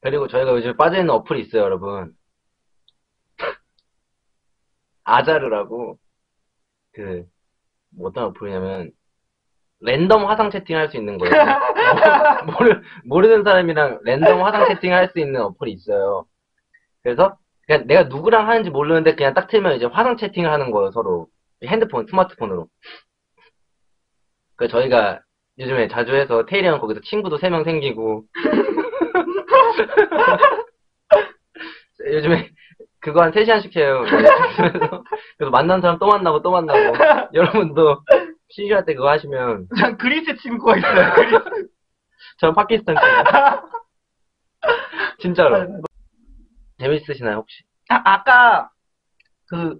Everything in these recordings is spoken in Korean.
그리고 저희가 요즘 빠져있는 어플이 있어요, 여러분. 아자르라고, 그, 뭐 어떤 어플이냐면, 랜덤 화상 채팅 할 수 있는 거예요. 뭐, 모르, 모르는 사람이랑 랜덤 화상 채팅 할 수 있는 어플이 있어요. 그래서, 그냥 내가 누구랑 하는지 모르는데 그냥 딱 틀면 이제 화상 채팅을 하는 거예요, 서로. 핸드폰, 스마트폰으로. 그 저희가 요즘에 자주 해서 테일이랑 거기서 친구도 3명 생기고 요즘에 그거 한 3시간씩 해요. 그래서, 만난 사람 또 만나고 또 만나고 여러분도 심심할 때 그거 하시면 전 그리스 친구가 있어요. 그리스. 전 파키스탄 친구 진짜로 재밌으시나요 혹시? 아, 아까 그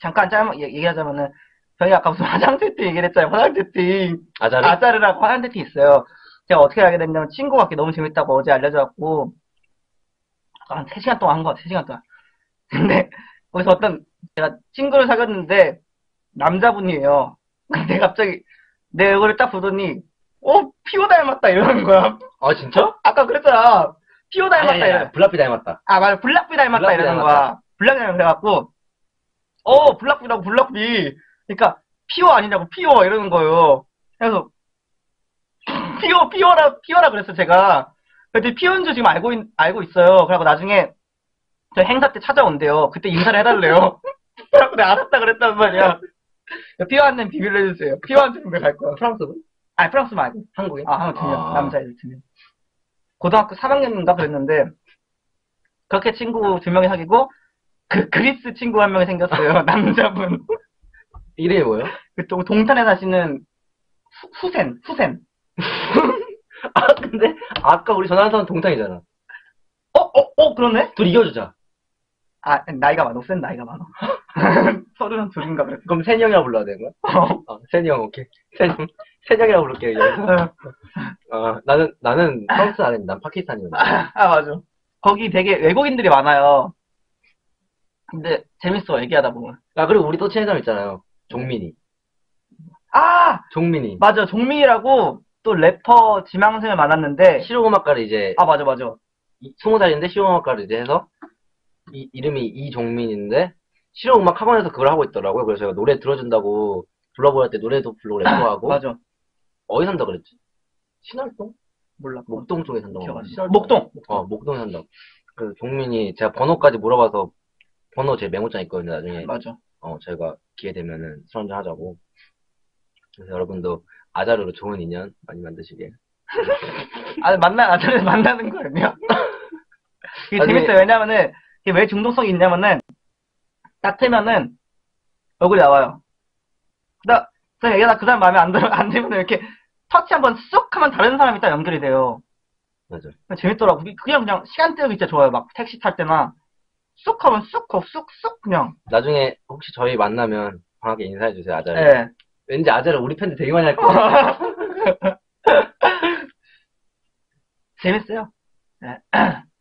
잠깐 얘- 얘기하자면은 저희 아까 무슨 화장 세팅 얘기를 했잖아요. 화장 세팅 아자르? 아자르라고 화장 세팅 있어요. 제가 어떻게 알게 됐냐면 친구가 너무 재밌다고 어제 알려줘갖고 한 3시간 동안 한거 같아. 3시간 동안. 근데 거기서 어떤 제가 친구를 사귀었는데 남자분이에요. 근데 갑자기 내 얼굴을 딱 보더니 어 피오 닮았다 이러는 거야. 아 진짜? 아까 그랬잖아. 피오 닮았다 아니, 아니, 이러 아니, 블라피 닮았다. 아, 맞아. 블락비 닮았다 블락비 이러는 닮았다. 거야. 블락비 닮았다 그래갖고, 어, 블락비라고, 블락비. 그러니까, 피오 아니냐고, 피오 이러는 거예요. 그래서, 피오, 피오라, 피오라 그랬어, 제가. 근데 피오인 줄 지금 알고, 있, 알고 있어요. 그래갖고 나중에, 저 행사 때 찾아온대요. 그때 인사를 해달래요. 그래갖고 내가 알았다 그랬단 말이야. 피오한테는 비밀로 해주세요. 피오한테 분명 갈 거야. 프랑스분? 아니, 프랑스 말고. 한국인? 아, 한두 명. 아. 남자애들 두 명. 고등학교 3학년인가 그랬는데, 그렇게 친구 두 명이 사귀고, 그 그리스 친구 한 명이 생겼어요. 남자분. 이름이 뭐예요? 그쪽 동탄에 사시는 후- 후센, 후센. 아 근데 아까 우리 전화한 사람 동탄이잖아. 어, 어, 어, 그러네? 둘 이겨주자. 아, 나이가 많어. 후센 나이가 많어. 서른은 둘인가 그랬어. 그럼 세이 형이라고 불러야 되는 거야? 어. 어, 세이 형 오케이. 세이 형, 세이 형이라고 부를게요. 여기서. 어, 나는 나는 프랑스 아닌데 난 파키스탄이거든. 아, 맞아. 거기 되게 외국인들이 많아요. 근데 재밌어, 얘기하다 보면. 아 그리고 우리 또 친한 사람 있잖아요. 종민이. 아! 종민이. 맞아. 종민이라고 또 래퍼 지망생을 만났는데, 실용음악가를 이제 아, 맞아, 맞아. 이- 스무 살인데 실용음악가를 이제 해서 이, 이름이 이종민인데 실용음악 학원에서 그걸 하고 있더라고요. 그래서 제가 노래 들어준다고 불러보라 때 노래도 부르고 래퍼 하고 맞아. 어디 산다 그랬지? 신월동? 몰라. 목동 쪽에 산다고. 기억 안 나. 신월동. 목동. 어, 목동에 산다고. 그래서 종민이 제가 번호까지 물어봐서 번호 제 메모장 있거든요. 나중에 맞아. 어, 저희가 기회 되면은 술 한잔 하자고. 그래서 여러분도 아자르로 좋은 인연 많이 만드시길. 아, 만나, 아, 저를 만나는 거였네요. 이게 재밌어요. 왜냐면은, 이게 왜 중독성이 있냐면은, 딱 틀면은, 얼굴이 나와요. 나, 그냥 얘가 그 사람 마음에 안 들어, 안 들면 이렇게 터치 한번 쑥 하면 다른 사람이 딱 연결이 돼요. 맞아. 재밌더라고. 그게 그냥, 그냥 시간 때우기 진짜 좋아요. 막 택시 탈 때나, 쑥 하면 쑥, 거, 쑥, 쑥, 그냥. 나중에 혹시 저희 만나면 방학에 인사해주세요, 아자르. 예. 왠지 아자르 우리 팬들 되게 많이 할 거야. 재밌어요. 예.